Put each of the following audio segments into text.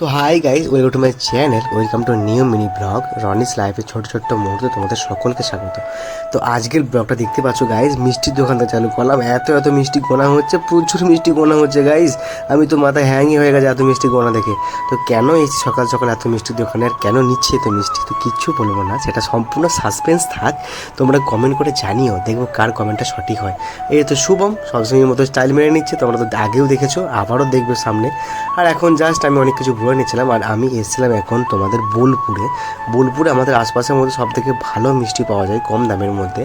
তো hi guys welcome to my channel welcome to new mini vlog Ronis লাইফের ছোট ছোট্ট মুহূর্তে তোমাদের সকলকে স্বাগত। তো আজকের ব্লগটা দেখতে পাচ্ছ গাইজ মিষ্টির দোকানটা চালু করলাম, এত এত মিষ্টি গোনা হচ্ছে, প্রচুর মিষ্টি গোনা হচ্ছে গাইজ আমি তো মাথায় হ্যাংই হয়ে গেছে এত মিষ্টি গোনা দেখে। তো কেন এই সকাল সকাল এত মিষ্টির দোকানে আর কেন নিচ্ছে এত মিষ্টি? তো কিচ্ছু বলব না, সেটা সম্পূর্ণ সাসপেন্স থাক, তোমরা কমেন্ট করে জানিও, দেখব কার কমেন্টটা সঠিক হয়। এই তো শুভম সবসময়ের মতো স্টাইল মেরে নিচ্ছে, তোমরা তো আগেও দেখেছ, আবারও দেখবে সামনে। আর এখন জাস্ট আমি অনেক কিছু ঘুরে নিয়েছিলাম আর আমি এসেছিলাম এখন তোমাদের বোলপুরে। বোলপুরে আমাদের আশপাশের মধ্যে সব থেকে ভালো মিষ্টি পাওয়া যায় কম দামের মধ্যে।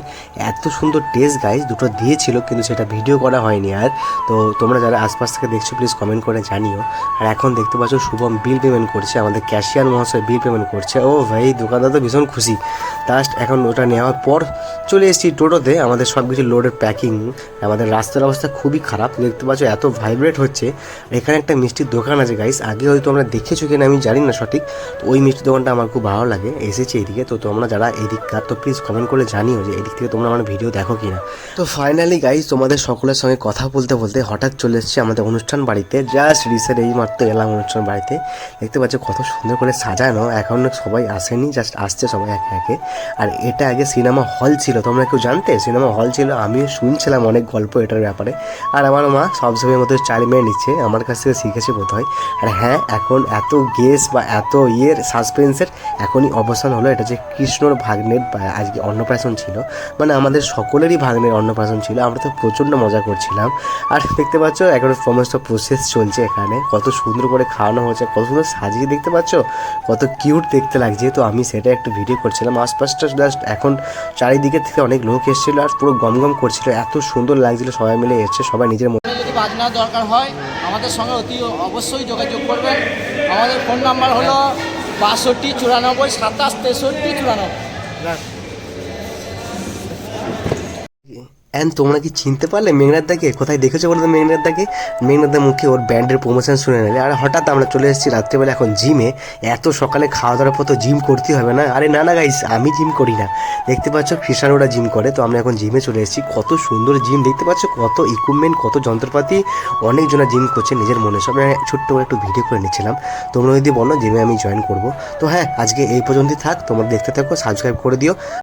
এত সুন্দর টেস্ট গাইজ দুটো দিয়েছিল কিন্তু সেটা ভিডিও করা হয়নি আর। তো তোমরা যারা আশপাশ থেকে দেখছ প্লিজ কমেন্ট করে জানিও। আর এখন দেখতে পাচ্ছ, শুভম বিল পেমেন্ট করছে, আমাদের ক্যাশিয়ার মহাশয় বিল পেমেন্ট করছে। ও ভাই, দোকানদার তো ভীষণ খুশি। লাস্ট এখন ওটা নেওয়ার পর চলে এসেছি টোটোতে। আমাদের সব কিছু লোডের প্যাকিং আমাদের রাস্তার অবস্থা খুবই খারাপ। দেখতে পাচ্ছ, এত ভাইব্রেট হচ্ছে। এখানে একটা মিষ্টির দোকান আছে গাইস আগে হয়তো আমরা দেখেছ কিনা আমি জানি না সঠিক। তো ওই মিষ্টির দোকানটা আমার খুব ভালো লাগে। এসেছে এদিকে। তো তোমরা যারা এদিককার তো প্লিজ কমেন্ট করে জানিও যে এদিক থেকে তোমরা আমার ভিডিও দেখো কিনা। তো ফাইনালি গাইস তোমাদের সকলের সঙ্গে কথা বলতে বলতে হঠাৎ চলে এসেছি আমাদের অনুষ্ঠান বাড়িতে। জাস্ট রিসেন্ট এই মাত্র এলাম অনুষ্ঠান বাড়িতে। দেখতে পাচ্ছ, কত সুন্দর করে সাজানো। এখন সবাই আসেনি জাস্ট আসছে সবাই একে একে। আর এটা আগে সিনেমা হল ছিল, তোমরা কেউ জানতে? সিনেমা হল ছিল, আমিও শুনছিলাম অনেক গল্প এটার ব্যাপারে। আর আমার মা সবসময় মতো চাল মেয়ে নিচ্ছে, আমার কাছ থেকে শিখেছে বোধ হয় আর হ্যাঁ এখন এত গেস বা এত ইয়ের সাসপেন্সের এখনই অবসান হলো, এটা যে কৃষ্ণর ভাগ্নের আজকে অন্নপ্রাশন ছিল। মানে আমাদের সকলেরই ভাগ্নের অন্নপ্রাশন ছিল, আমরা তো প্রচণ্ড মজা করছিলাম। আর দেখতে পাচ্ছ, এখন সমস্ত প্রসেস চলছে এখানে। কত সুন্দর করে খাওয়ানো হচ্ছে কত সুন্দর সাজিয়ে দেখতে পাচ্ছ, কত কিউট দেখতে লাগছে। তো আমি সেটা একটু ভিডিও করছিলাম আশপাশটা জাস্ট এখন চারিদিকে থেকে অনেক লোক এসেছিল আর পুরো গমগম গম করছিল। এত সুন্দর লাগছিল, সবাই মিলে এসছে, সবাই নিজের মধ্যে যদি বাজনা দরকার হয়, আমাদের সঙ্গে অতি অবশ্যই যোগাযোগ করবেন। আমাদের ফোন নাম্বার হলো বাষট্টি চুরানব্বই সাতাশ তেষট্টি চুরানব্বই। অ্যান্ড তোমরা কি চিনতে পারলে মেঘনাথ দাকে কোথায় দেখেছ বলো তো মেঘনাথ দাকে মেঘনাথ দার মুখে ওর ব্যান্ডের প্রমোশন শুনে নেবে আর হঠাৎ আমরা চলে এসেছি রাত্রেবেলা এখন জিমে এত সকালে খাওয়া দাওয়ার পর তো জিম করতে হবে না। আরে না না গাইস আমি জিম করি না। দেখতে পাচ্ছ কৃষাণুরা জিম করে। তো আমরা এখন জিমে চলে এসেছি। কত সুন্দর জিম দেখতে পাচ্ছ? কত ইকুইপমেন্ট কত যন্ত্রপাতি। অনেকজনা জিম করছে নিজের মনে। সব ছোট্ট করে একটু ভিডিও করে নিচ্ছিলাম। তোমরা যদি বলো জিমে আমি জয়েন করব। তো হ্যাঁ আজকে এই পর্যন্তই থাক। তোমরা দেখতে থাকো সাবস্ক্রাইব করে দিও।